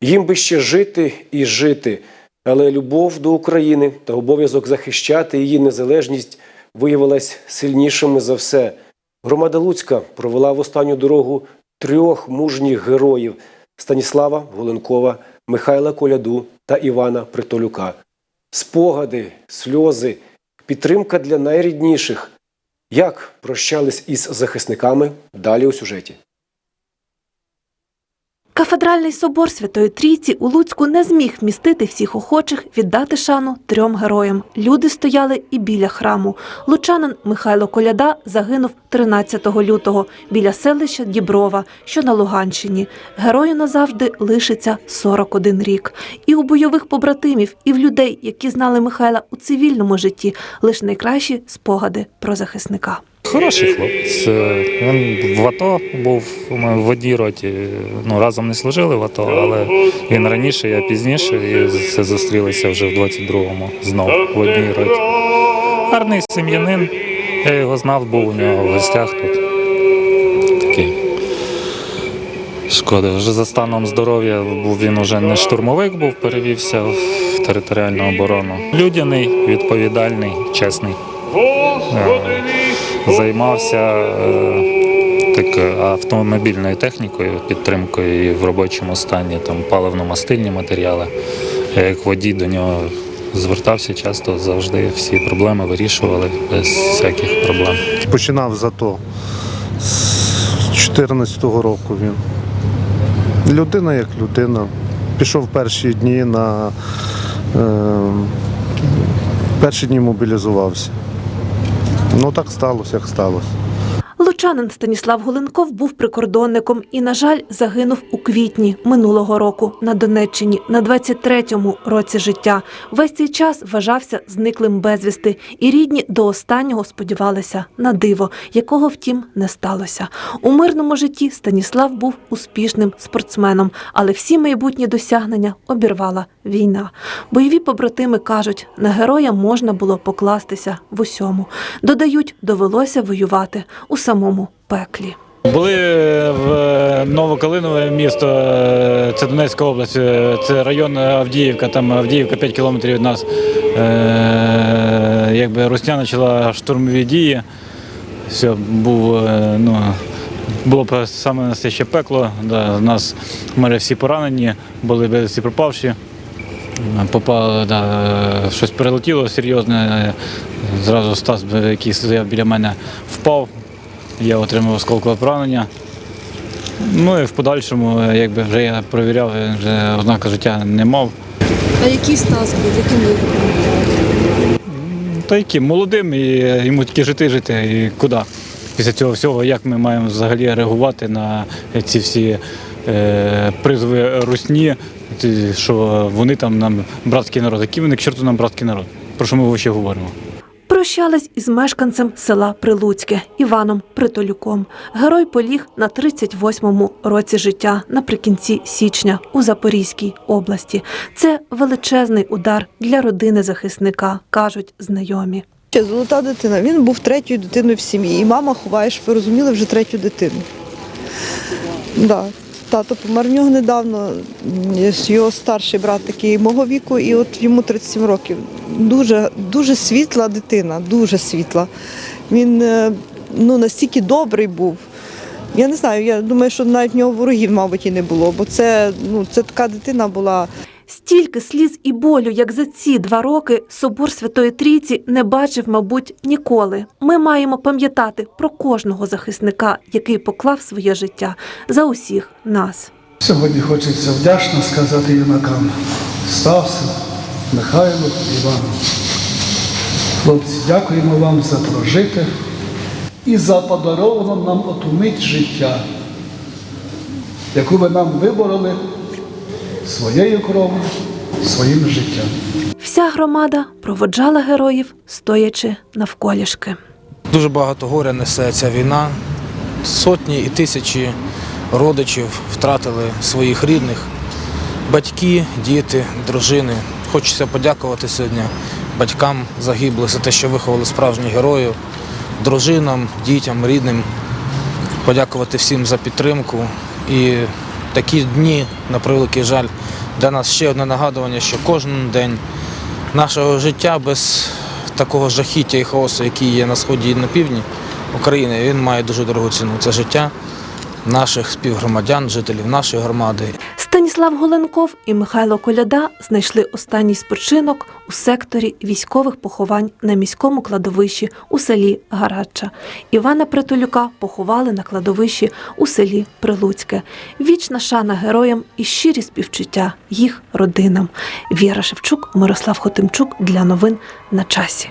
Їм би ще жити і жити, але любов до України та обов'язок захищати її незалежність виявилась сильнішими за все. Громада Луцька провела в останню дорогу трьох мужніх героїв Станіслава Голенкова, Михайла Коляду та Івана Притолюка. Спогади, сльози, підтримка для найрідніших. Як прощались із захисниками далі у сюжеті. Кафедральний собор Святої Трійці у Луцьку не зміг вмістити всіх охочих віддати шану трьом героям. Люди стояли і біля храму. Лучанин Михайло Коляда загинув 13 лютого біля селища Діброва, що на Луганщині. Герою назавжди лишиться 41 рік. І у бойових побратимів, і в людей, які знали Михайла у цивільному житті, лише найкращі спогади про захисника. Хороший хлопець. Е, Він в АТО був ми в одній роті. Ну, разом не служили в АТО, але він раніше, я пізніше, і це зустрілися вже в 22-му знов в одній роті. Гарний сім'янин. Я його знав, був у нього в гостях тут. Такий. Шкода, вже за станом здоров'я був він уже не штурмовик, був, перевівся в територіальну оборону. Людяний, відповідальний, чесний. Е, Займався е, так, автомобільною технікою, підтримкою в робочому стані, там паливно-мастильні матеріали. Я як водій до нього звертався часто, завжди всі проблеми вирішували без всяких проблем. Починав з АТО з 14-го року він. Людина як людина. Пішов перші дні на е, перші дні мобілізувався. Ну так сталося, як сталося. Лучанин Станіслав Голенков був прикордонником і, на жаль, загинув у квітні минулого року на Донеччині на 23-му році життя. Весь цей час вважався зниклим безвісти, і рідні до останнього сподівалися на диво, якого втім не сталося. У мирному житті Станіслав був успішним спортсменом, але всі майбутні досягнення обірвала війна. Бойові побратими кажуть, на героя можна було покластися в усьому. Додають, довелося воювати у самому пеклі. Були в Новокалинове місто, е, це Донецька область, е, це район Авдіївка, там Авдіївка 5 кілометрів від нас. Е, Якби Русня почала штурмові дії. Все, був, е, ну, було б саме настояще пекло. Да, у нас майже всі поранені, були безвісті пропавші. Попало, да, щось перелетіло серйозне. Зразу Стас, який стояв біля мене, впав. Я отримав осколкове поранення. Ну і в подальшому, е, якби вже я перевіряв, вже ознака життя не мав. А який Стас був, яким ви? Та яким молодим, і е, йому тільки жити жити. І куди? Після цього всього, як ми маємо взагалі реагувати на ці всі е, призови русні, ті, що вони там нам братський народ. Який вони к чорту нам братський народ? Про що ми ще говоримо? Прощались із мешканцем села Прилуцьке Іваном Притолюком. Герой поліг на 38-му році життя наприкінці січня у Запорізькій області. Це величезний удар для родини захисника, кажуть знайомі. Ще золота дитина. Він був третьою дитиною в сім'ї. І мама ховає, щоб ви розуміли, вже третю дитину. Да. Тато помер в нього недавно. Його старший брат такий мого віку, і от йому 37 років. Дуже, дуже світла дитина, дуже світла. Він е, ну, настільки добрий був. Я не знаю, я думаю, що навіть в нього ворогів, мабуть, і не було, бо це, ну, це така дитина була. Стільки сліз і болю, як за ці два роки, собор Святої Трійці не бачив, мабуть, ніколи. Ми маємо пам'ятати про кожного захисника, який поклав своє життя за усіх нас. Сьогодні хочеться вдячно сказати юнакам Стасу, Михайлу, Івану. Хлопці, дякуємо вам за прожите і за подаровану нам оту мить життя, яку ви нам вибороли своєю кров'ю, своїм життям. Вся громада проводжала героїв, стоячи навколішки. Дуже багато горя несе ця війна. Сотні і тисячі родичів втратили своїх рідних, батьки, діти, дружини. Хочеться подякувати сьогодні батькам загиблих за те, що виховали справжніх героїв, дружинам, дітям, рідним. Подякувати всім за підтримку і такі дні, на превеликий жаль, для нас ще одне нагадування, що кожен день нашого життя без такого жахіття і хаосу, який є на сході і на півдні України, він має дуже дорогу ціну. Це життя наших співгромадян, жителів нашої громади. Станіслав Голенков і Михайло Коляда знайшли останній спочинок у секторі військових поховань на міському кладовищі у селі Гарача. Івана Притулюка поховали на кладовищі у селі Прилуцьке. Вічна шана героям і щирі співчуття їх родинам. Віра Шевчук, Мирослав Хотимчук для новин на часі.